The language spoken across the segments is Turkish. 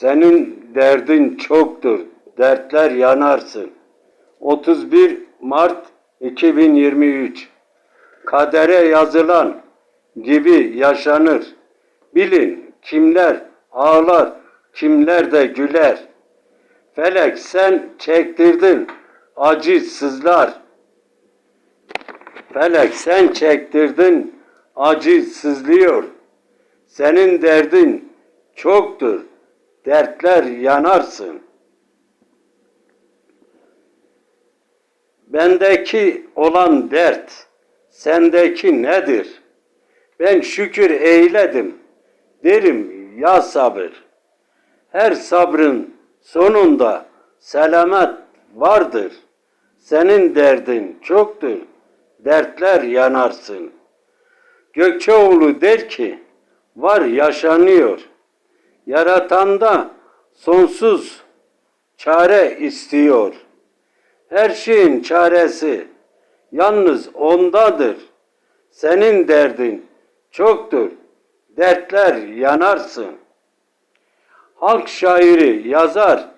Senin derdin çoktur, dertler yanarsın. 31 Mart 2023 Kadere yazılan gibi yaşanır. Bilin kimler ağlar, kimler de güler. Felek sen çektirdin acı sızlar. Felek sen çektirdin acı. Senin derdin çoktur, dertler yanarsın. Bendeki olan dert, sendeki nedir? Ben şükür eyledim, derim ya sabır. Her sabrın sonunda selamet vardır. Senin derdin çoktur, dertler yanarsın. Gökçeoğlu der ki, var yaşanıyor. Yaratanda sonsuz çare istiyor. Her şeyin çaresi yalnız ondadır. Senin derdin çoktur, dertler yanarsın. Halk şairi yazar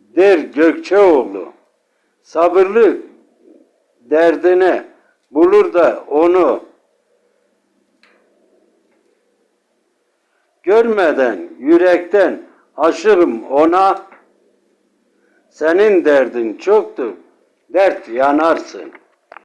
der Gökçeoğlu. Sabırlı derdine bulur da onu görmeden yürekten aşığım ona senin derdin çoktur dert yanarsın.